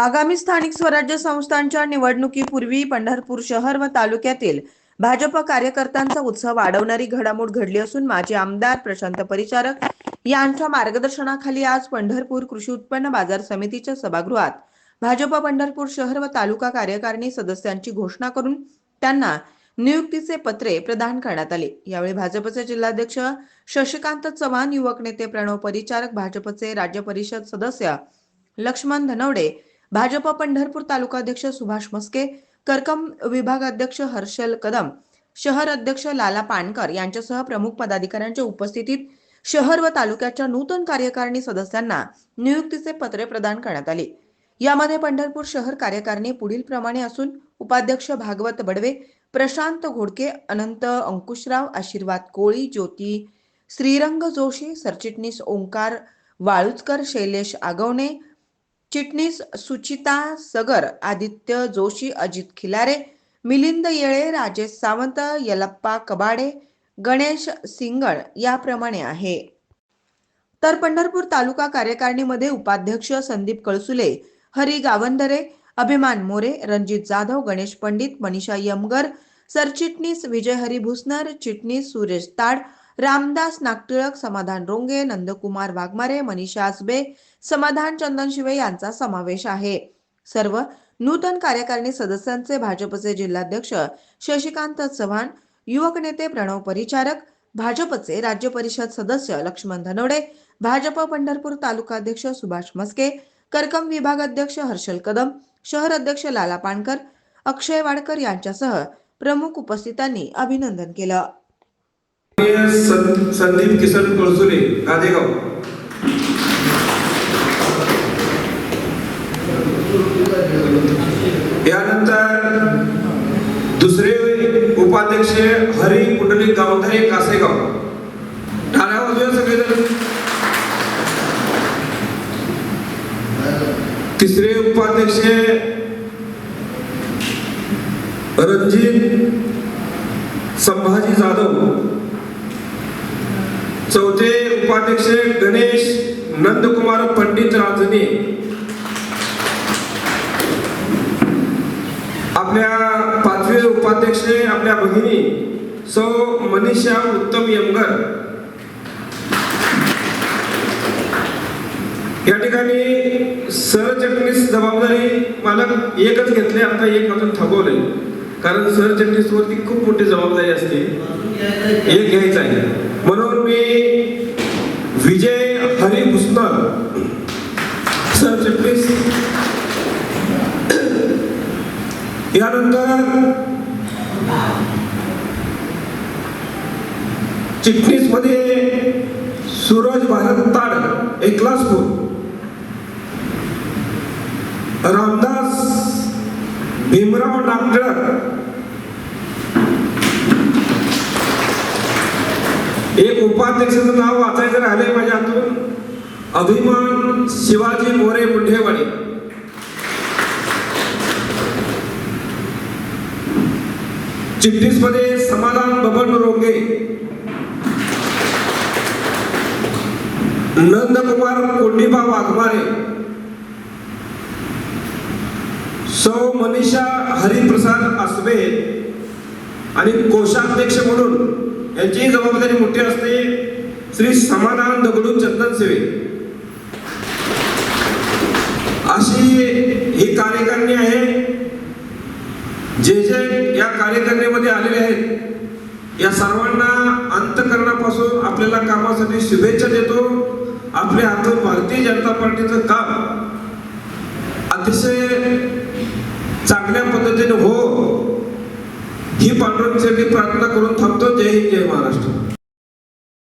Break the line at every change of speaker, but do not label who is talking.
आगामी स्थानिक स्वराज्य संस्थांच्या निवडणुकीपूर्वी पंढरपूर शहर व तालुक्यातील भाजप कार्यकर्त्यांचा उत्सव वाढवणारी घडामोड घडली असून माजी आमदार प्रशांत परिचारक यांच्या मार्गदर्शनाखाली आज पंढरपूर कृषी उत्पन्न बाजार समितीच्या सभागृहात भाजप पंढरपूर शहर व तालुका कार्यकारिणी सदस्यांची घोषणा करून त्यांना नियुक्तीचे पत्रे प्रदान करण्यात आले. यावेळी भाजपचे जिल्हाध्यक्ष शशिकांत चव्हाण युवक नेते प्रणव परिचारक भाजपचे राज्य परिषद सदस्य लक्ष्मण धनवडे भाजप पंढरपूर तालुकाध्यक्ष सुभाष मस्के करकम विभागाध्यक्ष हर्षल कदम शहर अध्यक्ष लाला पानकर यांच्यासह प्रमुख पदाधिकाऱ्यांच्या उपस्थितीत शहर व तालुक्याच्या नूतन कार्यकारिणी सदस्यांना नियुक्तीचे पत्रे प्रदान करण्यात आले. यामध्ये पंढरपूर शहर कार्यकारिणी पुढील प्रमाणे असून उपाध्यक्ष भागवत बडवे प्रशांत घोडके अनंत अंकुशराव आशीर्वाद कोळी ज्योती श्रीरंग जोशी सरचिटणीस ओंकार वाळुचकर शैलेश आगवणे चिटणीस सुचिता सगर आदित्य जोशी अजित खिलारे मिलिंद येळे राजेश सावंत यलप्पा कबाडे गणेश सिंगळ याप्रमाणे आहे. तर पंढरपूर तालुका कार्यकारिणीमध्ये उपाध्यक्ष संदीप कळसुले हरी गावंदरे अभिमान मोरे रणजित जाधव गणेश पंडित मनीषा यमगर सरचिटणीस विजय हरी भुसनर चिटणीस सुरेश ताड रामदास नागटिळक समाधान रोंगे नंदकुमार वाघमारे मनीषा आसबे समाधान चंदन शिवे यांचा समावेश आहे. सर्व नूतन कार्यकारिणी सदस्यांचे भाजपचे जिल्हाध्यक्ष शशिकांत चव्हाण युवक नेते प्रणव परिचारक भाजपचे राज्य परिषद सदस्य लक्ष्मण धनवडे भाजप पंढरपूर तालुकाध्यक्ष सुभाष मस्के करकम विभागाध्यक्ष हर्षल कदम शहर अध्यक्ष लाला पाणकर अक्षय वाडकर यांच्यासह प्रमुख उपस्थितांनी अभिनंदन केलं.
संदीप किसन कळसुले गादेगाव. यानंतर दुसरे उपाध्यक्ष हरी कुंडली गावधरे कासेगाव. ठाण्यावर वाजूया सगळेजण. तिसरे उपाध्यक्ष रणजित संभाजी जाधव. चौथे उपाध्यक्ष गणेश नंदकुमार पंडित राजने. आपल्या पाचवे उपाध्यक्ष आपल्या भगिनी सौ मनीषा उत्तम यमगर. या ठिकाणी सरचटणीस जबाबदारी मालक एकच घेतले आता एक अजून थकवले कारण सरचटणीस वरती खूप मोठी जबाबदारी असते. एक घ्यायचं आहे. म्हणून मी विजय हरी भुसनर सरचिटणीस यानंतर चिटणीसमध्ये सूरज भारत ताड एकलासपूर. रामदास भीमराव नागटिळक एक उपाध्यक्षाचं नाव वाचायचं राहिलंय माझ्या हातून. अभिमान शिवाजी मोरे मुंढेवाडी. चिटणीसमध्ये समाधान बबन रोगे. नंदकुमार कोंडीबा वाघमारे. सौ मनीषा हरिप्रसाद आसबे आणि कोषाध्यक्ष म्हणून यांची जबाबदारी मोठी असते. श्री समाधान दगडू चंदन सेवे. अशी ही कार्यकारणी आहे. जे जे या कार्यकारणीमध्ये आलेले आहेत या सर्वांना अंतकरणापासून आपल्याला कामासाठी शुभेच्छा देतो. आपल्या हातून भारतीय जनता पार्टीचं काम अतिशय चांगल्या पद्धतीने हो ही पांडुरंगासाठी प्रार्थना करून थांबतो. जय हिंद जय महाराष्ट्र.